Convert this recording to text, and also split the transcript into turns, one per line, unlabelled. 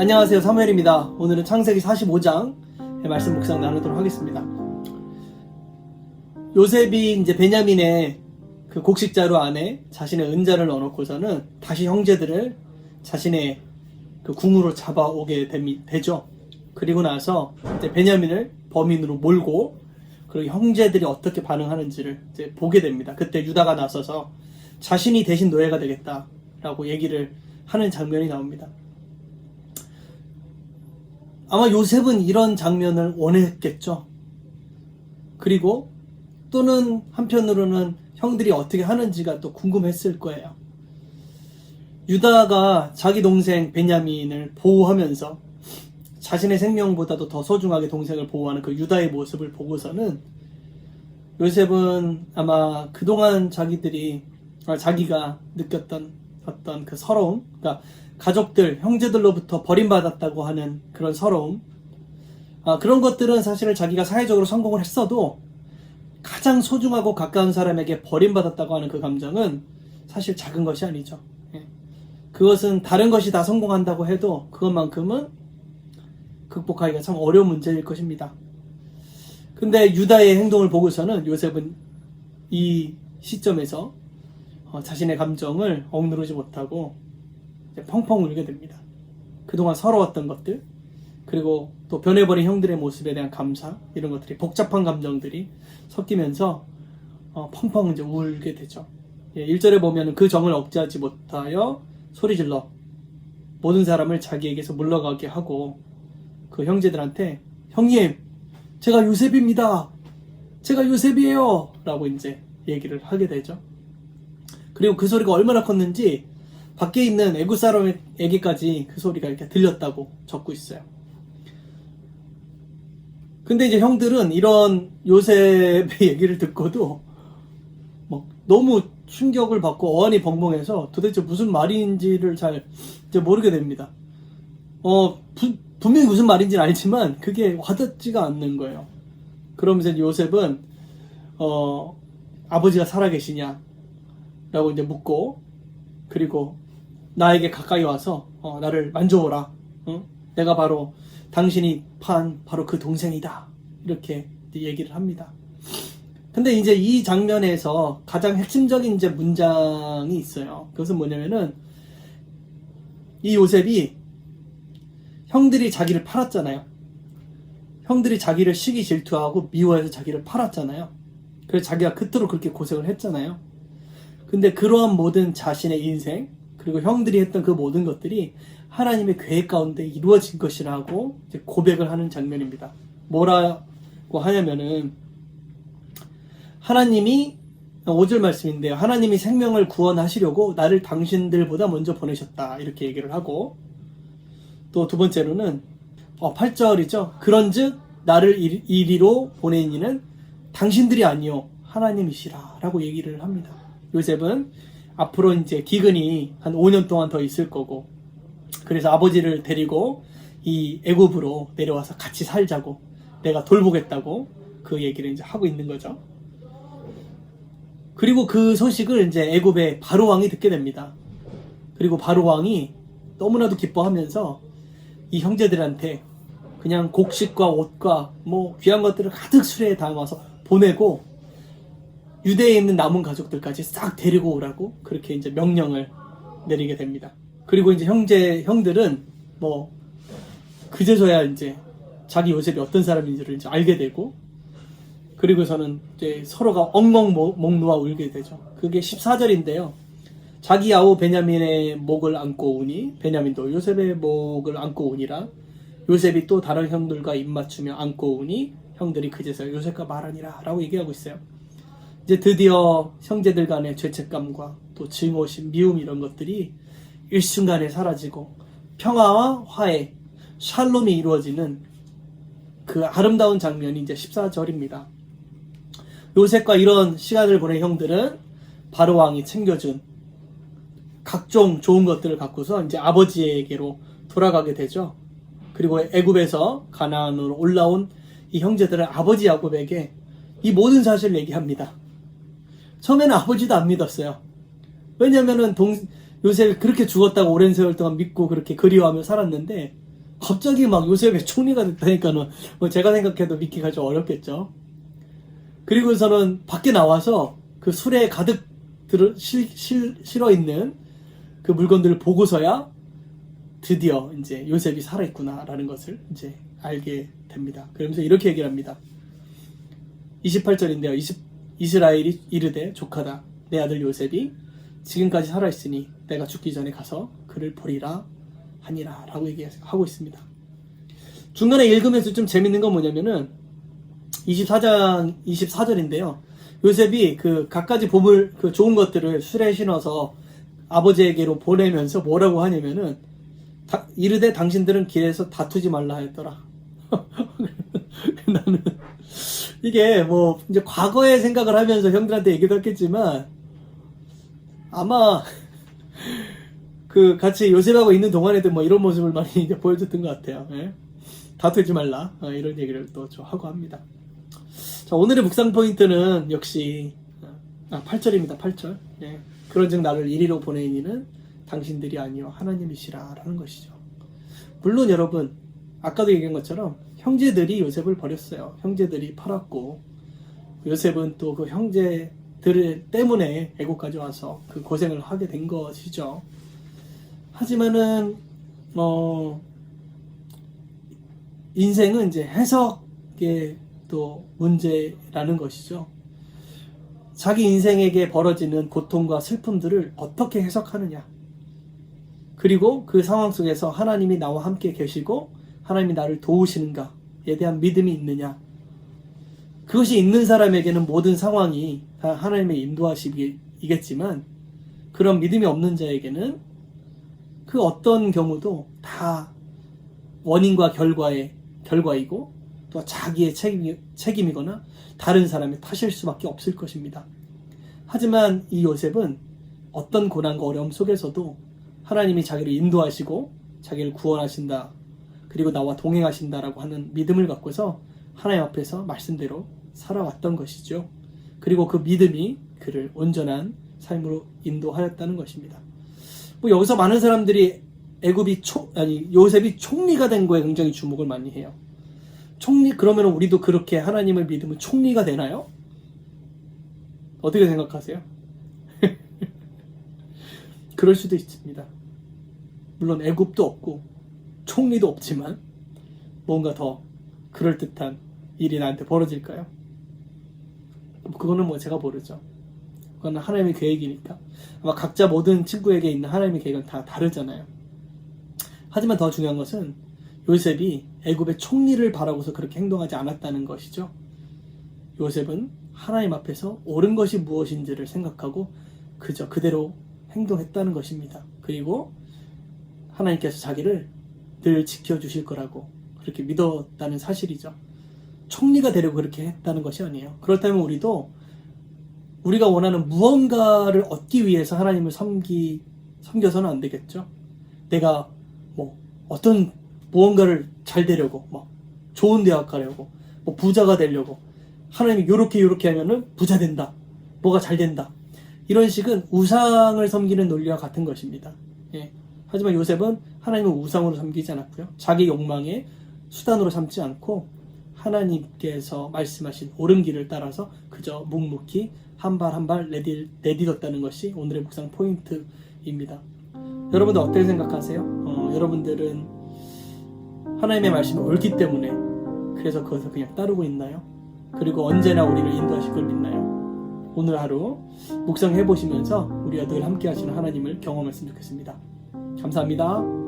안녕하세요 사무엘입니다. 오늘은 창세기 45장 말씀 묵상 나누도록 하겠습니다. 요셉이 이제 베냐민의 그 곡식자루 안에 자신의 은자를 넣어놓고서는 다시 형제들을 자신의 그 궁으로 잡아오게 되죠. 그리고 나서 이제 베냐민을 범인으로 몰고 그리고 형제들이 어떻게 반응하는지를 이제 보게 됩니다. 그때 유다가 나서서 자신이 대신 노예가 되겠다라고 얘기를 하는 장면이 나옵니다. 아마 요셉은 이런 장면을 원했겠죠. 그리고 또는 한편으로는 형들이 어떻게 하는지가 또 궁금했을 거예요. 유다가 자기 동생 베냐민을 보호하면서 자신의 생명보다도 더 소중하게 동생을 보호하는 그 유다의 모습을 보고서는 요셉은 아마 그동안 자기들이 아, 자기가 느꼈던 어떤 그 서러움, 그러니까 가족들, 형제들로부터 버림받았다고 하는 그런 서러움, 아, 그런 것들은 사실은 자기가 사회적으로 성공을 했어도 가장 소중하고 가까운 사람에게 버림받았다고 하는 그 감정은 사실 작은 것이 아니죠. 예. 그것은 다른 것이 다 성공한다고 해도 그것만큼은 극복하기가 참 어려운 문제일 것입니다. 근데 유다의 행동을 보고서는 요셉은 이 시점에서 어, 자신의 감정을 억누르지 못하고 펑펑 울게 됩니다. 그동안 서러웠던 것들, 그리고 또 변해버린 형들의 모습에 대한 감사, 이런 것들이 복잡한 감정들이 섞이면서 어, 펑펑 이제 울게 되죠. 예, 1절에 보면 그 정을 억제하지 못하여 소리질러 모든 사람을 자기에게서 물러가게 하고 그 형제들한테 형님, 제가 요셉입니다. 제가 요셉이에요. 라고 이제 얘기를 하게 되죠. 그리고 그 소리가 얼마나 컸는지 밖에 있는 애국 사람에게까지 그 소리가 이렇게 들렸다고 적고 있어요. 근데 이제 형들은 이런 요셉의 얘기를 듣고도 뭐 너무 충격을 받고 어안이 벙벙해서 도대체 무슨 말인지를 잘 이제 모르게 됩니다. 어, 부- 분명히 무슨 말인지는 알지만 그게 와닿지가 않는 거예요. 그러면서 요셉은 어, 아버지가 살아계시냐? 라고 이제 묻고 그리고 나에게 가까이 와서 어, 나를 만져오라. 응? 내가 바로 당신이 판 바로 그 동생이다. 이렇게 얘기를 합니다. 근데 이제 이 장면에서 가장 핵심적인 이제 문장이 있어요. 그것은 뭐냐면은 이 요셉이 형들이 자기를 팔았잖아요. 형들이 자기를 시기 질투하고 미워해서 자기를 팔았잖아요. 그래서 자기가 그토록 그렇게 고생을 했잖아요. 근데 그러한 모든 자신의 인생 그리고 형들이 했던 그 모든 것들이 하나님의 계획 가운데 이루어진 것이라고 고백을 하는 장면입니다. 뭐라고 하냐면은 하나님이 5절 말씀인데요. 하나님이 생명을 구원하시려고 나를 당신들보다 먼저 보내셨다. 이렇게 얘기를 하고 또 두 번째로는 어, 8절이죠. 그런즉 나를 이- 이리로 보낸 이는 당신들이 아니요 하나님이시라 라고 얘기를 합니다. 요셉은 앞으로 이제 기근이 한 5년 동안 더 있을 거고 그래서 아버지를 데리고 이 애굽으로 내려와서 같이 살자고 내가 돌보겠다고 그 얘기를 이제 하고 있는 거죠. 그리고 그 소식을 이제 애굽의 바로 왕이 듣게 됩니다. 그리고 바로 왕이 너무나도 기뻐하면서 이 형제들한테 그냥 곡식과 옷과 뭐 귀한 것들을 가득 수레에 담아서 보내고 유대에 있는 남은 가족들까지 싹 데리고 오라고 그렇게 이제 명령을 내리게 됩니다. 그리고 이제 형제 형들은 뭐 그제서야 이제 자기 요셉이 어떤 사람인지를 이제 알게 되고 그리고서는 이제 서로가 엉엉 목- 목 놓아 울게 되죠. 그게 14절인데요. 자기 아우 베냐민의 목을 안고 오니 베냐민도 요셉의 목을 안고 오니라 요셉이 또 다른 형들과 입맞추며 안고 오니 형들이 그제서 요셉과 말하니라 라고 얘기하고 있어요. 이제 드디어 형제들 간의 죄책감과 또 증오심, 미움 이런 것들이 일순간에 사라지고 평화와 화해, 샬롬이 이루어지는 그 아름다운 장면이 이제 14절입니다. 요셉과 이런 시간을 보낸 형들은 바로 왕이 챙겨준 각종 좋은 것들을 갖고서 이제 아버지에게로 돌아가게 되죠. 그리고 애굽에서 가나안으로 올라온 이 형제들은 아버지 야곱에게 이 모든 사실을 얘기합니다. 처음에는 아버지도 안 믿었어요. 왜냐면은 동 요셉이 그렇게 죽었다고 오랜 세월 동안 믿고 그렇게 그리워하며 살았는데 갑자기 막 요셉의 총리가 됐다니까는 뭐 제가 생각해도 믿기가 좀 어렵겠죠. 그리고서는 밖에 나와서 그 술에 가득 들어 실, 실, 실어 있는 그 물건들을 보고서야 드디어 이제 요셉이 살아있구나라는 것을 이제 알게 됩니다. 그러면서 이렇게 얘기를 합니다. 28절인데요. 20, 이스라엘이 이르되 조카다. 내 아들 요셉이 지금까지 살아 있으니 내가 죽기 전에 가서 그를 보리라 하니라 라고 얘기하고 있습니다. 중간에 읽으면서 좀 재밌는 건 뭐냐면은 24장 24절인데요. 요셉이 그 갖가지 보물 그 좋은 것들을 술에 신어서 아버지에게로 보내면서 뭐라고 하냐면은 다- 이르되 당신들은 길에서 다투지 말라 하였더라. 나는 이게 뭐 이제 과거의 생각을 하면서 형들한테 얘기도 했겠지만 아마 그 같이 요셉하고 있는 동안에도 뭐 이런 모습을 많이 이제 보여줬던 것 같아요. 예? 다투지 말라 어, 이런 얘기를 또좀 하고 합니다. 자 오늘의 묵상 포인트는 역시 아 8절입니다. 8절. 예. 그런즉 나를 이리로 보내니는 당신들이 아니요 하나님이시라라는 것이죠. 물론 여러분 아까도 얘기한 것처럼 형제들이 요셉을 버렸어요. 형제들이 팔았고 요셉은 또 그 형제들 때문에 애국까지 와서 그 고생을 하게 된 것이죠. 하지만은 어 인생은 이제 해석의 또 문제라는 것이죠. 자기 인생에게 벌어지는 고통과 슬픔들을 어떻게 해석하느냐. 그리고 그 상황 속에서 하나님이 나와 함께 계시고 하나님이 나를 도우시는가에 대한 믿음이 있느냐. 그것이 있는 사람에게는 모든 상황이 다 하나님의 인도하시겠지만 그런 믿음이 없는 자에게는 그 어떤 경우도 다 원인과 결과의 결과이고 또 자기의 책임, 책임이거나 다른 사람의 탓일 수밖에 없을 것입니다. 하지만 이 요셉은 어떤 고난과 어려움 속에서도 하나님이 자기를 인도하시고 자기를 구원하신다. 그리고 나와 동행하신다라고 하는 믿음을 갖고서 하나님 앞에서 말씀대로 살아왔던 것이죠. 그리고 그 믿음이 그를 온전한 삶으로 인도하였다는 것입니다. 뭐 여기서 많은 사람들이 애굽이 총 아니 요셉이 총리가 된 거에 굉장히 주목을 많이 해요. 총리 그러면 우리도 그렇게 하나님을 믿으면 총리가 되나요? 어떻게 생각하세요? 그럴 수도 있습니다. 물론 애굽도 없고 총리도 없지만 뭔가 더 그럴 듯한 일이 나한테 벌어질까요? 그거는 뭐 제가 모르죠. 그건 하나님의 계획이니까 아마 각자 모든 친구에게 있는 하나님의 계획은 다 다르잖아요. 하지만 더 중요한 것은 요셉이 애굽의 총리를 바라고서 그렇게 행동하지 않았다는 것이죠. 요셉은 하나님 앞에서 옳은 것이 무엇인지를 생각하고 그저 그대로 행동했다는 것입니다. 그리고 하나님께서 자기를 늘 지켜주실 거라고 그렇게 믿었다는 사실이죠. 총리가 되려고 그렇게 했다는 것이 아니에요. 그렇다면 우리도 우리가 원하는 무언가를 얻기 위해서 하나님을 섬기, 섬겨서는 안 되겠죠. 내가 뭐 어떤 무언가를 잘 되려고, 뭐 좋은 대학 가려고, 뭐 부자가 되려고, 하나님이 요렇게 요렇게 하면은 부자 된다. 뭐가 잘 된다. 이런 식은 우상을 섬기는 논리와 같은 것입니다. 예. 하지만 요셉은 하나님을 우상으로 섬기지 않았고요. 자기 욕망의 수단으로 삼지 않고 하나님께서 말씀하신 옳은 길을 따라서 그저 묵묵히 한 발 한 발 내딛었다는 것이 오늘의 묵상 포인트입니다. 여러분들 어떻게 생각하세요? 어, 여러분들은 하나님의 말씀이 옳기 때문에 그래서 그것을 그냥 따르고 있나요? 그리고 언제나 우리를 인도하실 걸 믿나요? 오늘 하루 묵상해 보시면서 우리가 늘 함께 하시는 하나님을 경험했으면 좋겠습니다. 감사합니다.